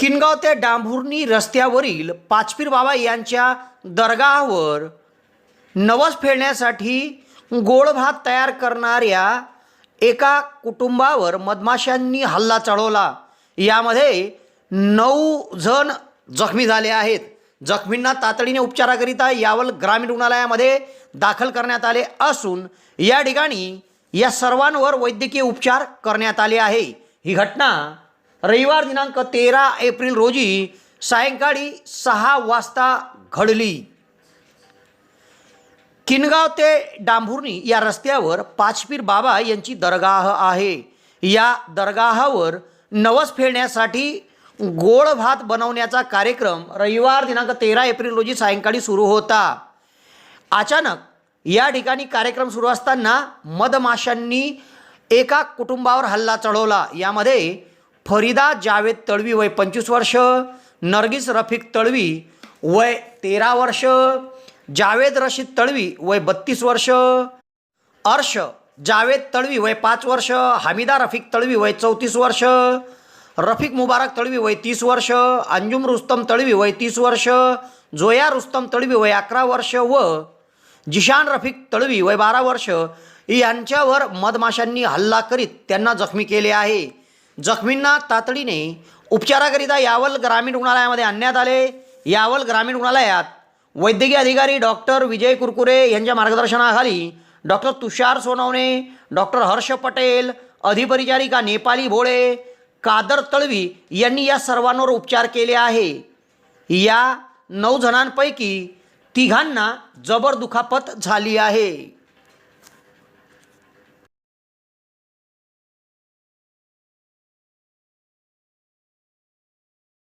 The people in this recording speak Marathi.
किनगाव ते डांभुर्णी रस्त्यावरील पाचपीर बाबा यांच्या दर्गावर नवस फेडण्यासाठी गोड भात तयार करणाऱ्या एका कुटुंबावर मधमाशांनी हल्ला चढवला. यामध्ये नऊ जण जखमी झाले आहेत. जखमींना तातडीने उपचाराकरिता यावल ग्रामीण रुग्णालयामध्ये दाखल करण्यात आले असून या ठिकाणी या सर्वांवर वैद्यकीय उपचार करण्यात आले आहे. ही घटना रविवार दिनांक तेरा एप्रिल रोजी सायंकाळी सहा वाजता घडली. किनगाव ते डांभुर्णी या रस्त्यावर पाचपीर बाबा यांची दरगाह आहे. या दरगाहावर नवस फेडण्यासाठी गोड भात बनवण्याचा कार्यक्रम रविवार दिनांक तेरा एप्रिल रोजी सायंकाळी सुरू होता. अचानक या ठिकाणी कार्यक्रम सुरू असताना मधमाशांनी एका कुटुंबावर हल्ला चढवला. यामध्ये फरीदा जावेद तळवी वय पंचवीस वर्ष नर्गिस रफिक तळवी वय तेरा वर्ष जावेद रशीद तळवी वय बत्तीस वर्ष अर्श जावेद तळवी वय पाच वर्ष हमीदा रफिक तळवी वय चौतीस वर्ष रफिक मुबारक तळवी वय तीस वर्ष अंजुम रुस्तम तळवी वय तीस वर्ष जोया रुस्तम तळवी वय अकरा वर्ष व जिशान रफिक तळवी वय बारा वर्ष यांच्यावर मधमाशांनी हल्ला करीत त्यांना जखमी केले आहे. जखमींना तातडीने उपचाराकरिता यावल ग्रामीण रुग्णालयामध्ये आणण्यात आले. यावल ग्रामीण रुग्णालयात वैद्यकीय अधिकारी डॉक्टर विजय कुरकुरे यांच्या मार्गदर्शनाखाली डॉक्टर तुषार सोनवणे डॉक्टर हर्ष पटेल अधिपरिचारिका नेपाली भोळे कादर तळवी यांनी या सर्वांवर उपचार केले आहे. या नऊ जणांपैकी तिघांना जबर दुखापत झाली आहे.